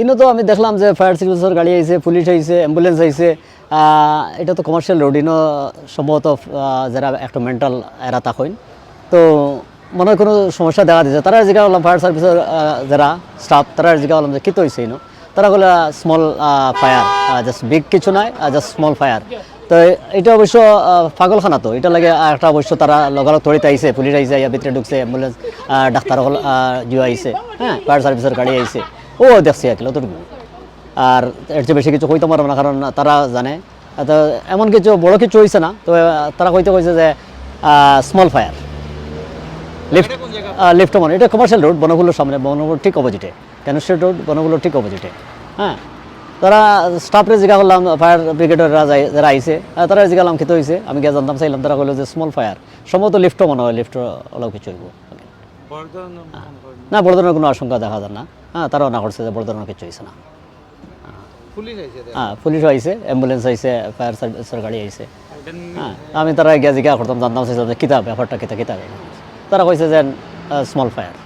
ইনো তো আমি দেখলাম যে ফায়ার সার্ভিসের গাড়ি আইছে পুলিশ আইছে অ্যাম্বুলেন্স আইছে এটা তো কমার্শিয়াল রোড ইনো সম্ভবত যারা একটা মেন্টাল এরা থাকেন তো মনে হয় কোনো সমস্যা দেখা দিয়েছে তারা জিজ্ঞাসা করলাম ফায়ার সার্ভিসের যারা স্টাফ তারা জিজ্ঞাসা করলাম যে কী তো হয়েছে ইনো? তারা বলে স্মল ফায়ার জাস্ট বিগ কিছু নাই জাস্ট স্মল ফায়ার তো এটা অবশ্য পাগলখানা তো। এটা লাগে একটা অবশ্য তারা লগালগ তড়িতে আইছে পুলিশ আইছে, ইয়া ভিতরে ঢুকছে অ্যাম্বুলেন্স ডাক্তার জিও আইছে হ্যাঁ ফায়ার সার্ভিসের গাড়ি আইছে। ও দেখছি একলো তোটুকু আর এর চেয়ে বেশি কিছু কইতে পারব না কারণ তারা জানে। তো এমন কিছু বড় কিছু হয়েছে না তো তারা কইতে কইছে যে স্মল ফায়ার লিফট লিফট মানে এটা কমার্শিয়াল রোড বনগুলোর সামনে বনগুলোর ঠিক অপোজিটে ক্যানস্টেট রোড বনগুলোর ঠিক অপোজিটে হ্যাঁ? তারা স্টাফরে জিজ্ঞা করলাম ফায়ার ব্রিগেডেররা যাই যারা আহ, তারা জিজ্ঞালাম খেতে হয়েছে আমি গিয়ে জানতাম চাইলাম তারা বলল যে স্মল ফায়ার সম্ভবত লিফটও মনে হয় লিফট অলপ কিছু হইব। না। বড় ধরনের কোনো আশঙ্কা দেখা যায় না। হ্যাঁ তারাও না করছে যে বড় ধরনের কিছু হয়েছে না। পুলিশ আইছে হ্যাঁ পুলিশও আইছে অ্যাম্বুলেন্স আইছে ফায়ার সার্ভিসের গাড়ি আইছে। হ্যাঁ আমি তারা গিয়া জিজ্ঞাসা করতাম জানতাম যে কিতাব ব্যাপারটা কিতা কিতাব তারা কইছে যে small fire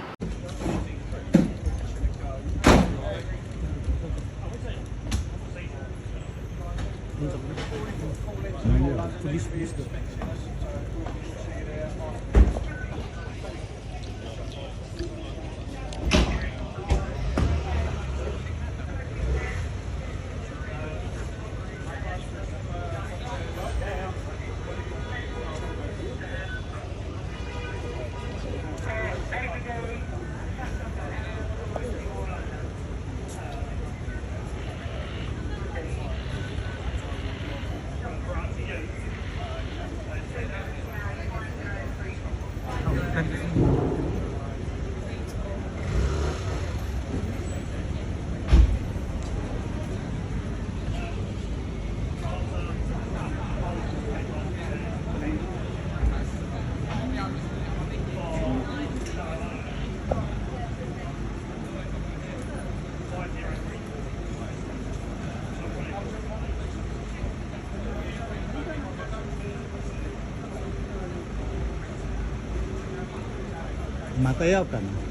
Mateo ka ya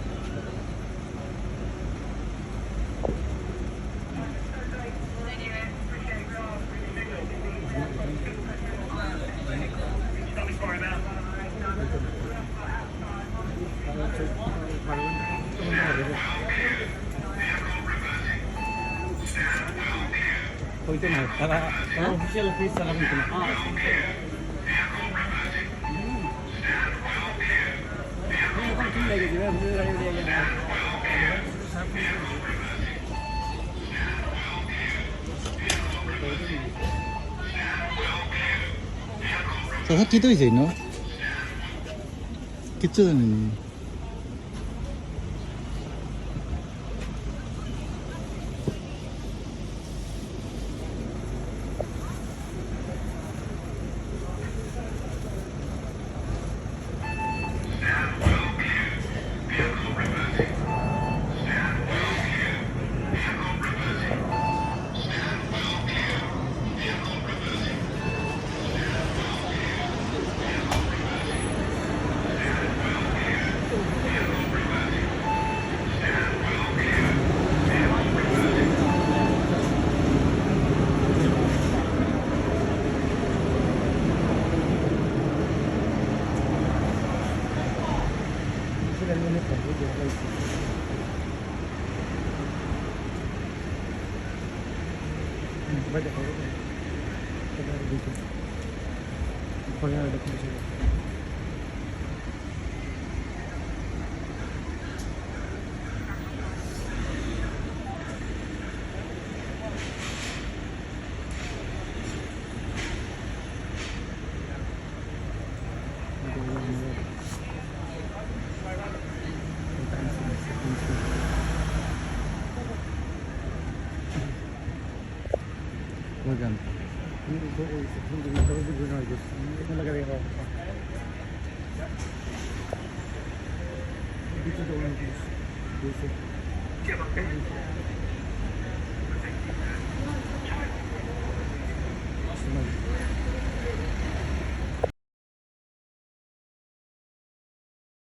oh, itu mah. Ito. Official office sa जाएगी जगह मुझे गाड़ी ले जाएगा 저 새끼도 이제 있 나? 끼쳐다니는 嗯，这边就好。这边，这边。わかんない。